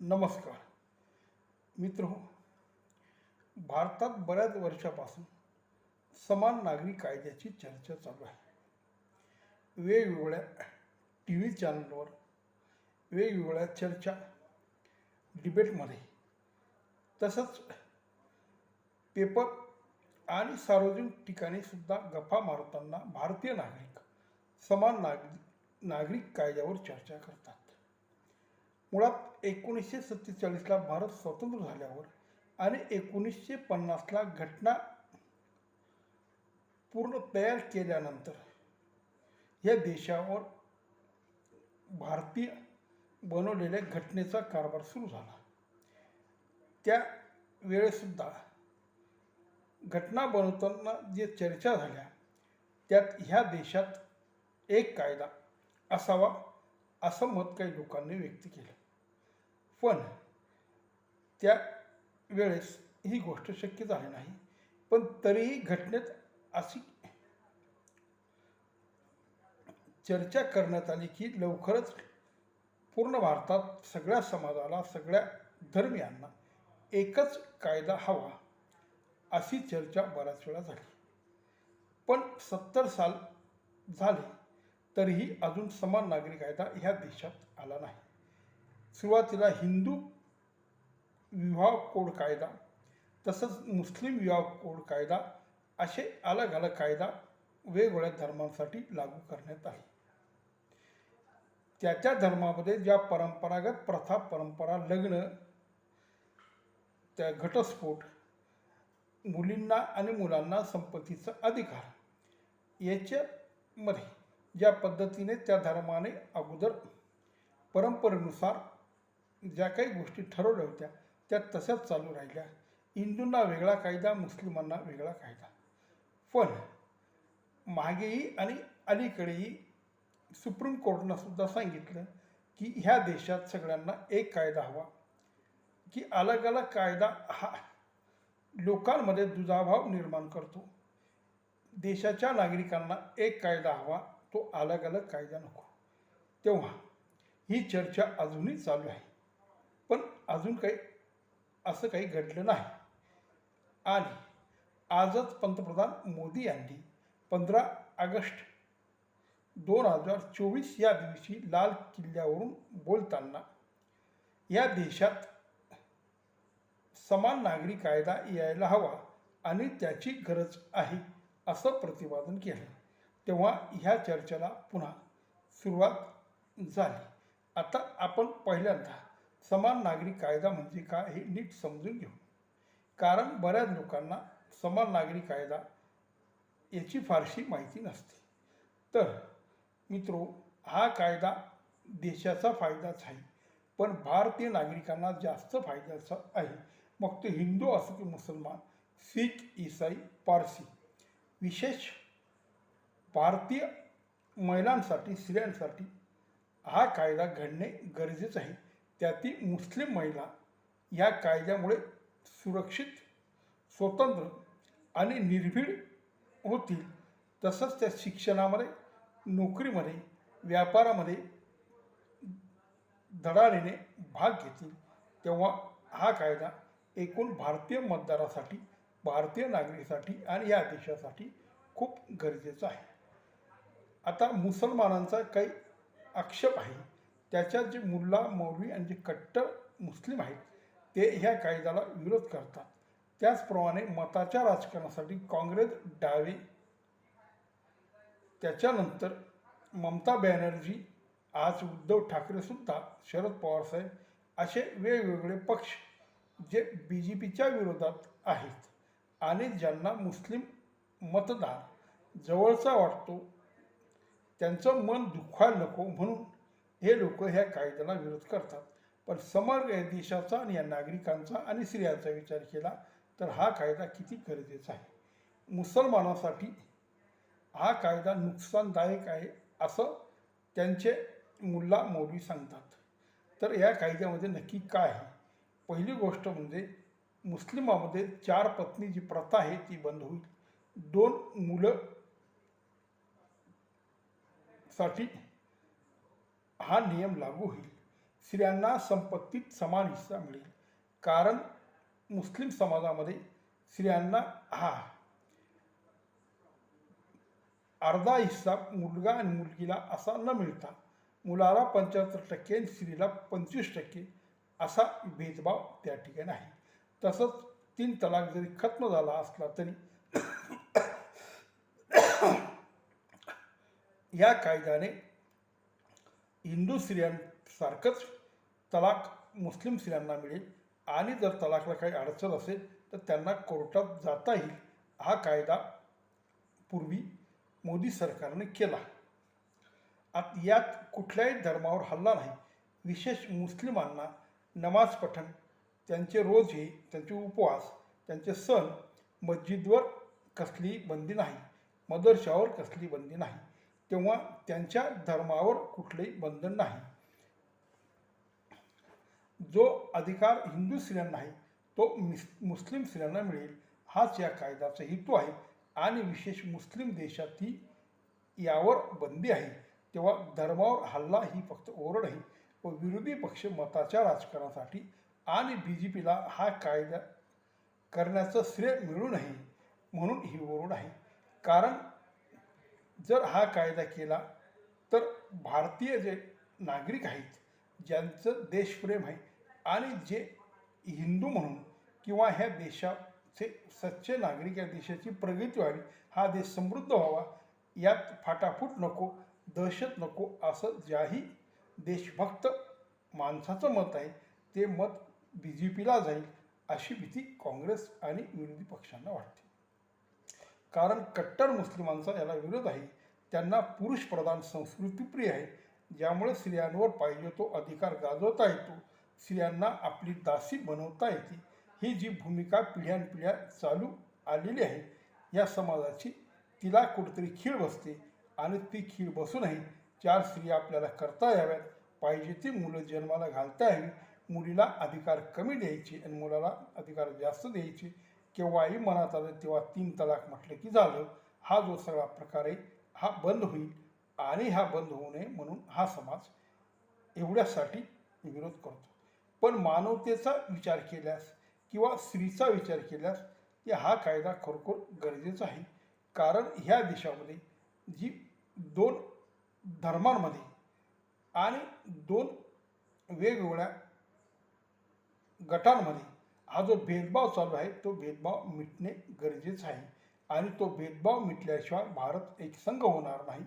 नमस्कार. मित्र भारतात बऱ्याच वर्षापासून समान नागरी कायद्याची चर्चा चालू आहे. वेगवेगळ्या टी व्ही चॅनलवर वेगवेगळ्या चर्चा डिबेटमध्ये तसंच पेपर आणि सार्वजनिक ठिकाणी सुद्धा गप्पा मारताना भारतीय नागरिक समान नागरी नागरिक कायद्यावर चर्चा करतात. मुळात एकोणीसशे सत्तेचाळीसला भारत स्वतंत्र झाल्यावर आणि एकोणीसशे पन्नासला घटना पूर्ण तयार केल्यानंतर या देशावर भारतीय बनवलेल्या घटनेचा कारभार सुरू झाला. त्या वेळेसुद्धा घटना बनवताना जे चर्चा झाल्या त्यात ह्या देशात एक कायदा असावा असं मत काही लोकांनी व्यक्त केलं. पण त्या वेळेस ही गोष्ट शक्य झाली नाही. पण तरीही घटनेत अशी चर्चा करण्यात आली की लवकरच पूर्ण भारतात सगळ्या समाजाला सगळ्या धर्मियांना एकच कायदा हवा अशी चर्चा बऱ्याच वेळा झाली. पण सत्तर साल झाले तरीही अजून समान नागरी कायदा ह्या देशात आला नाही. सुरुवातीला हिंदू विवाह कोड कायदा तसंच मुस्लिम विवाह कोड कायदा असे अलग अलग कायदा वेगवेगळ्या धर्मांसाठी लागू करण्यात आले. त्या त्या धर्मामध्ये ज्या परंपरागत प्रथा परंपरा लग्न त्या घटस्फोट मुलींना आणि मुलांना संपत्तीचा अधिकार याच्यामध्ये ज्या पद्धतीने त्या धर्माने अगोदर परंपरेनुसार ज्या काही गोष्टी ठरवल्या होत्या त्या तशाच चालू राहिल्या. हिंदूंना वेगळा कायदा मुस्लिमांना वेगळा कायदा. पण मागेही आणि अलीकडेही सुप्रीम कोर्टनं सुद्धा सांगितलं की ह्या देशात सगळ्यांना एक कायदा हवा. की अलग अलग कायदा हा लोकांमध्ये दुजाभाव निर्माण करतो. देशाच्या नागरिकांना एक कायदा हवा तो अलग अलग कायदा नको. तेव्हा ही चर्चा अजूनही चालू आहे. पण अजून काही असं काही घडलं नाही. आणि आजच पंतप्रधान मोदी यांनी पंधरा ऑगस्ट दोन हजार चोवीस या दिवशी लाल किल्ल्यावरून बोलताना या देशात समान नागरी कायदा यायला हवा आणि त्याची गरज आहे असं प्रतिपादन केलं. तेव्हा ह्या चर्चेला पुन्हा सुरुवात झाली. आता आपण पहिल्यांदा समान नागरी कायदा म्हणजे काय हे नीट समजून घेऊ. कारण बऱ्याच लोकांना समान नागरी कायदा याची फारशी माहिती नसते. तर मित्रो हा कायदा देशाचा फायदाच आहे. पण भारतीय नागरिकांना जास्त फायद्याचा आहे. मग तो हिंदू असो की मुसलमान शीख ईसाई पारसी विशेष भारतीय महिलांसाठी स्त्रियांसाठी हा कायदा घडणे गरजेचं आहे. त्यातील मुस्लिम महिला या कायद्यामुळे सुरक्षित स्वतंत्र आणि निर्भीड होतील. तसंच त्या शिक्षणामध्ये नोकरीमध्ये व्यापारामध्ये धडाडीने भाग घेतील. तेव्हा हा कायदा एकूण भारतीय मतदारासाठी भारतीय नागरिकासाठी आणि या देशासाठी खूप गरजेचं आहे. आता मुसलमानांचा काही आक्षेप आहे. त्याच्यात जे मुल्ला मौलवी आणि जे कट्टर मुस्लिम आहेत ते ह्या कायद्याला विरोध करतात. त्याचप्रमाणे मताच्या राजकारणासाठी काँग्रेस डावे. त्याच्यानंतर ममता बॅनर्जी आज उद्धव ठाकरेसुद्धा शरद पवारसाहेब असे वेगवेगळे पक्ष जे बी जे पीच्या विरोधात आहेत आणि ज्यांना मुस्लिम मतदार जवळचा वाटतो त्यांचं मन दुखायला नको म्हणून हे लोक ह्या कायद्याला विरोध करतात. पण समग्र देशाचा आणि या नागरिकांचा आणि स्त्रियांचा विचार केला तर हा कायदा किती गरजेचा आहे? मुसलमानासाठी हा कायदा नुकसानदायक आहे असं त्यांचे मुल्ला मौली सांगतात. तर या कायद्यामध्ये नक्की काय आहे? पहिली गोष्ट म्हणजे मुस्लिमामध्ये चार पत्नी जी प्रथा आहे ती बंद होईल. दोन मुलं साठी हा नियम लागू होईल. स्त्रियांना संपत्तीत समान हिस्सा मिळेल. कारण मुस्लिम समाजामध्ये स्त्रियांना हा अर्धा हिस्सा मुलगा आणि मुलगीला असा न मिळता मुलाला पंच्याहत्तर टक्के आणि स्त्रीला पंचवीस टक्के असा भेदभाव त्या ठिकाणी आहे. तसंच तीन तलाक जरी खत्म झाला असला तरी या कायद्याने हिंदू स्त्रियांसारखंच तलाक मुस्लिम स्त्रियांना मिळेल. आणि जर तलाकला काही अडचण असेल तर त्यांना कोर्टात जाता येईल हा कायदा पूर्वी मोदी सरकारने केला. आत यात कुठल्याही धर्मावर हल्ला नाही. विशेष मुस्लिमांना नमाज पठण त्यांचे रोजे त्यांचे उपवास त्यांचे सण मस्जिदवर कसली बंदी नाही. मदरशावर कसली बंदी नाही. तेव्हा त्यांच्या धर्मावर कुठलेही बंधन नाही. जो अधिकार हिंदू स्त्रियांना आहे तो मिस मुस्लिम स्त्रियांना मिळेल. हाच या कायद्याचा हेतू आहे आणि विशेष मुस्लिम देशातही यावर बंदी आहे. तेव्हा धर्मावर हल्ला ही फक्त ओरड आहे. व विरोधी पक्ष मताच्या राजकारणासाठी आणि बी जे पीला हा कायदा करण्याचं श्रेय मिळू नये म्हणून ही ओरड आहे. कारण जर हा कायदा केला तर भारतीय जे नागरिक आहेत ज्यांचं देशप्रेम आहे आणि जे हिंदू म्हणून किंवा ह्या देशाचे सच्चे नागरिक या देशाची प्रगती व्हावी हा देश समृद्ध व्हावा यात फाटाफूट नको दहशत नको असं ज्याही देशभक्त माणसाचं मत आहे ते मत बी जे पीला जाईल अशी भीती काँग्रेस आणि विरोधी पक्षांना वाटते. कारण कट्टर मुस्लिमांचा याला विरोध आहे. त्यांना पुरुषप्रधान संस्कृतीप्रिय आहे. ज्यामुळे स्त्रियांवर पाहिजे तो अधिकार गाजवता येतो. स्त्रियांना आपली दासी बनवता येते. ही जी भूमिका पिढ्यानपिढ्या चालू आलेली आहे या समाजाची तिला कुठेतरी खीळ बसते. आणि ती खीळ बसूनही चार स्त्रिया आपल्याला करता याव्यात. पाहिजे ती मुलं जन्माला घालता यावी. मुलीला अधिकार कमी द्यायचे आणि मुलाला अधिकार जास्त द्यायचे. केव्हाही मनात आलं तेव्हा तीन तलाक म्हटलं की झालं. हा जो सगळा प्रकार आहे हा बंद होईल आणि हा बंद होऊ नये म्हणून हा समाज एवढ्यासाठी विरोध करतो. पण मानवतेचा विचार केल्यास किंवा स्त्रीचा विचार केल्यास की हा कायदा खरोखर गरजेचा आहे. कारण ह्या देशामध्ये जी दोन धर्मांमध्ये आणि दोन वेगवेगळ्या गटांमध्ये हा जो भेदभाव चालू आहे तो भेदभाव मिटणे गरजेचं आहे. आणि तो भेदभाव मिटल्याशिवाय भारत एक संघ होणार नाही.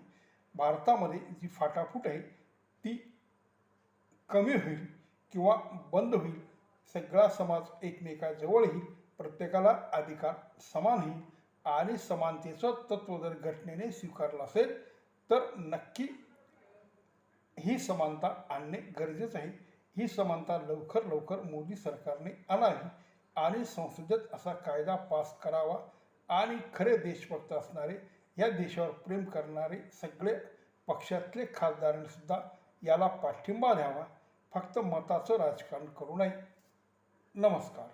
भारतामध्ये जी फाटाफूट आहे ती कमी होईल किंवा बंद होईल. सगळा समाज एकमेकाजवळ येईल. प्रत्येकाला अधिकार समान होईल. आणि समानतेचं तत्त्व जर घटनेने स्वीकारलं असेल तर नक्की ही समानता आणणे गरजेचं आहे. ही समानता लवकर लवकर मोदी सरकारने आणावी आणि संसदेत असा कायदा पास करावा आणि खरे देशभक्त असणारे या देशावर प्रेम करणारे सगळे पक्षातले खासदारांनीसुद्धा याला पाठिंबा द्यावा. फक्त मताचं राजकारण करू नये. नमस्कार.